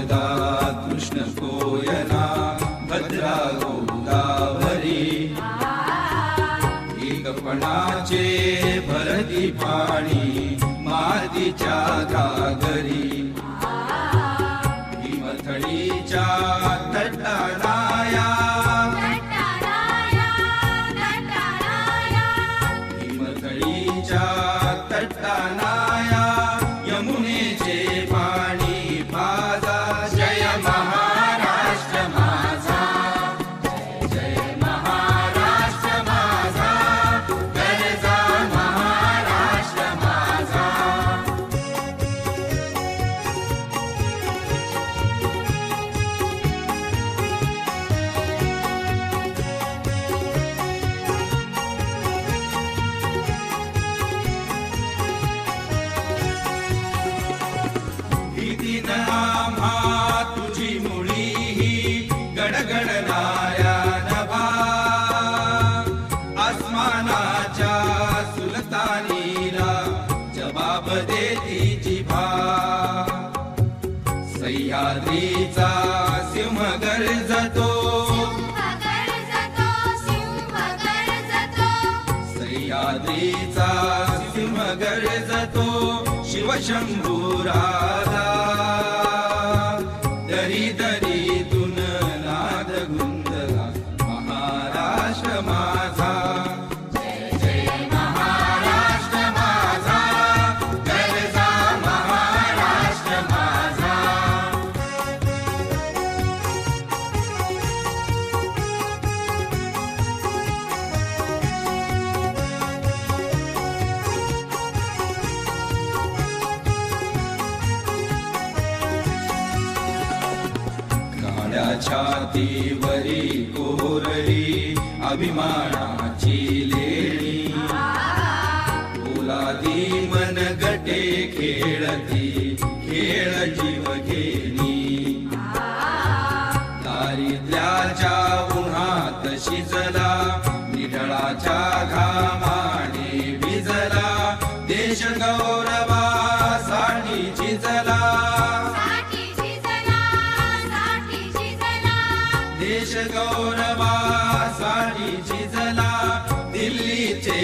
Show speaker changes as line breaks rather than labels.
शारदा कृष्ण कोयना भद्रा गोदावरी एकपणाचे भरती पाणी मातीच्या धागा आम्हा तुझी मुळी ही गडगडणाऱ्या नभा आसमानाच्या सुलतानीला जबाब देती जिभा सह्याद्रीचा सिंह गरजतो सह्याद्रीचा सिंह गरजतो शिवशंभूराजा. दरी छातीवरी कोरली अभिमानाची लेणी. तुलादी मन गटे खेळती खेळ जीव घेणी. दारिद्र्याच्या उन्हात शिजला निढळाच्या घामाने भिजला देश गौरवासाठी झिजला. देश गौरवासाठी झिजला दिल्लीचे